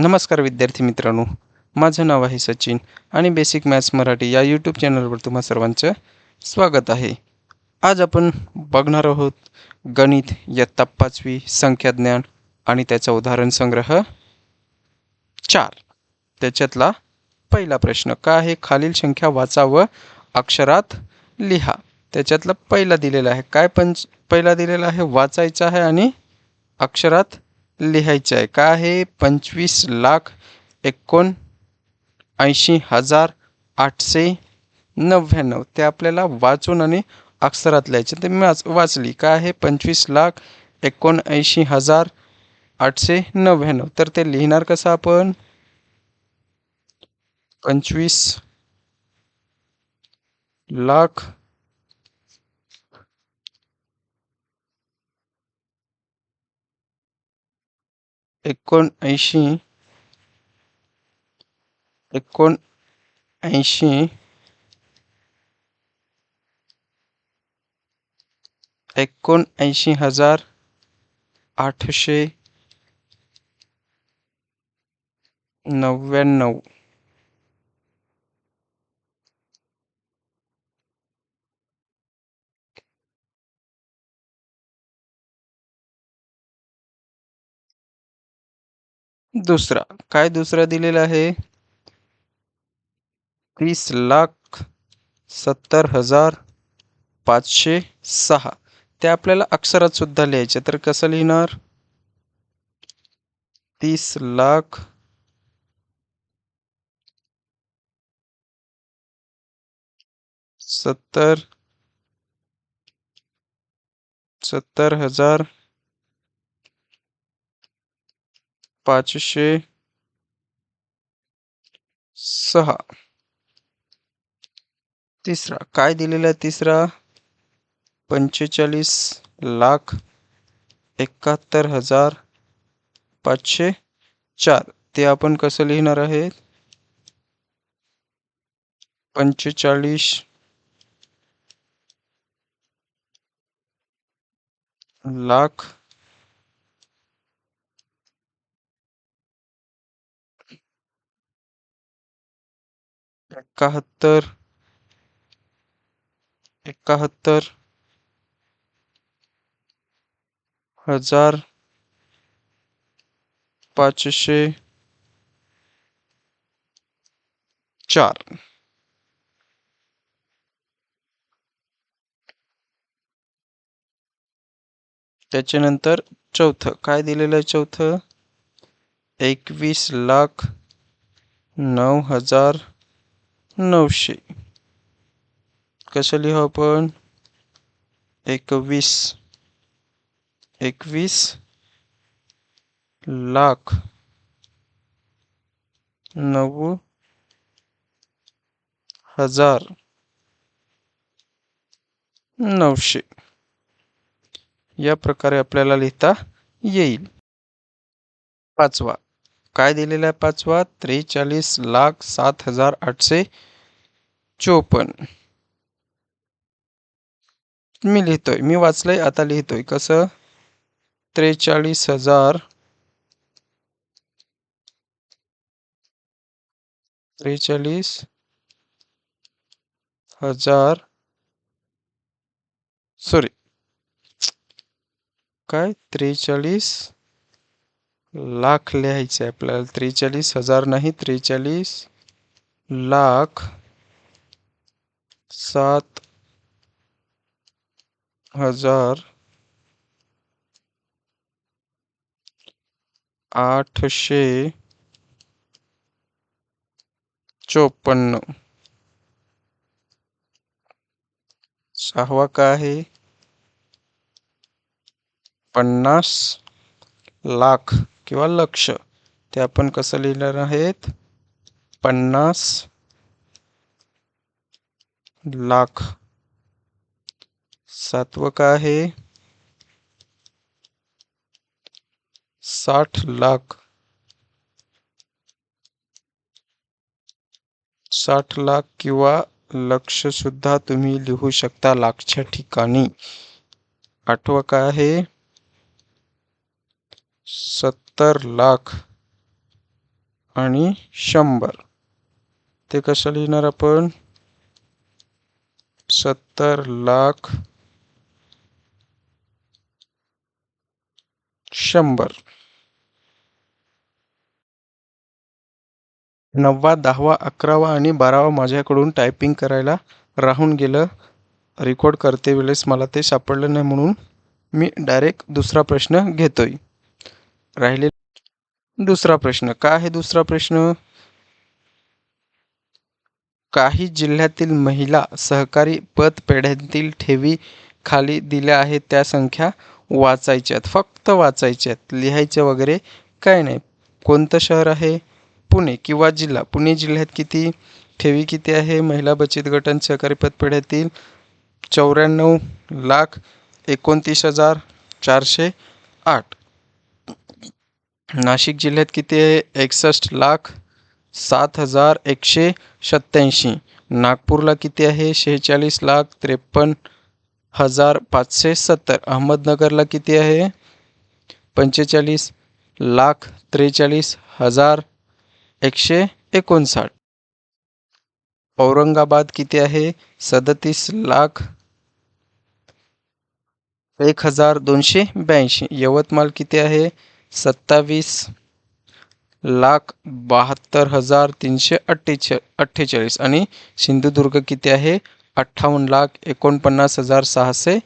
नमस्कार विद्यार्थी मित्रांनो. माझं नाव आहे सचिन आणि बेसिक मॅथ्स मराठी या यूट्यूब चॅनलवर तुम्हा सर्वांचं स्वागत आहे. आज आपण बघणार आहोत गणित इयत्ता पाचवी संख्याज्ञान आणि त्याचा उदाहरण संग्रह चार. त्याच्यातला पहिला प्रश्न काय आहे खालील संख्या वाचा व अक्षरात लिहा. त्याच्यातला पहिला दिलेला आहे. काय पंच पहिला दिलेला आहे वाचायचा आहे आणि अक्षरात लिहायचं आहे. का आहे पंचवीस लाख एकोण ऐंशी हजार आठशे नव्याण्णव. ते आपल्याला वाचून आणि अक्षरात लिहायचे. ते मी वाच वाचली. काय आहे पंचवीस लाख एकोणऐंशी हजार आठशे नव्याण्णव. तर ते लिहिणार कसं आपण? पंचवीस लाख एकोणऐंशी एकोणऐंशी एकोणऐंशी हजार आठशे नव्याण्णव. दुसरा काय दुसरा दिलेला आहे? तीस लाख सत्तर हजार पाचशे सहा. ते आपल्याला अक्षरात सुद्धा लिहायचे तर कसं लिहिणार? तीस लाख सत्तर सत्तर हजार पाचशे सहा. तिसरा. काय दिलेला आहे तिसरा? पंचेचाळीस लाख एकाहत्तर हजार पाचशे चार. ते आपण कसं लिहिणार आहे पंचेचाळीस लाख एकाहत्तर एकाहत्तर हजार पाचशे चार. त्याच्यानंतर चौथं. काय दिलेलं आहे चौथं? एकवीस लाख नऊ हजार नऊशे. कसं लिहू आपण? एकवीस. एकवीस लाख. नऊ हजार. नऊशे. या प्रकारे आपल्याला लिहिता येईल. पाचवा. काय दिलेला आहे पाचवा? त्रेचाळीस लाख सात हजार आठशे चोपन्न. मी लिहितोय मी वाचलंय आता लिहितोय. कसं? त्रेचाळीस हजार त्रेचाळीस हजार सॉरी. काय? त्रेचाळीस लाख लिहायचे आपल्याला. त्रेचाळीस हजार नाही त्रेचाळीस लाख सात हजार आठशे चोपन्न. सहावा का आहे? पन्नास लाख. किंवा लक्ष. ते आपण कसं लिहिणार आहेत? पन्नास लाख. सातवं काय आहे? साठ लाख. साठ लाख किंवा लक्ष सुद्धा तुम्ही लिहू शकता लाखच्या ठिकाणी. आठवं काय आहे? सत्तर लाख आणि शंभर. ते कसं लिहिणार आपण? सत्तर लाख शंभर. नववा दहावा अकरावा आणि बारावा माझ्याकडून टायपिंग करायला राहून गेलं. रेकॉर्ड करते वेळेस मला ते सापडलं नाही म्हणून मी डायरेक्ट दुसरा प्रश्न घेतोय. राहिले. दुसरा प्रश्न काय आहे दुसरा प्रश्न? काही जिल्ह्यातील महिला सहकारी पतपेढ्यांतील ठेवी खाली दिल्या आहेत त्या संख्या वाचायच्यात फक्त वाचायच्यात लिहायचं वगैरे काय नाही. कोणतं शहर आहे? पुणे किंवा जिल्हा? पुणे जिल्ह्यात किती ठेवी किती आहे? महिला बचत गटां सहकारी पतपेढ्यातील चौऱ्याण्णव लाख एकोणतीस हजार चारशे आठ. नाशिक जिल्ह्यात किती आहे? एकसष्ट लाख सात हजार एकशे सत्त्याऐंशी. नागपूरला किती आहे? शेहेचाळीस लाख त्रेपन्न हजार पाचशे सत्तर. अहमदनगरला किती आहे? पंचेचाळीस लाख त्रेचाळीस हजार एकशे एकोणसाठ. औरंगाबाद किती आहे? सदतीस लाख एक हजार दोनशे ब्याऐंशी. यवतमाळ किती आहे? सत्तावीस लाख बहात्तर हजार तीनशे अठ्ठेचा अठ्ठेचाळीस. आणि सिंधुदुर्ग किती आहे? अठ्ठावन्न लाख एकोणपन्नास हजार सहाशे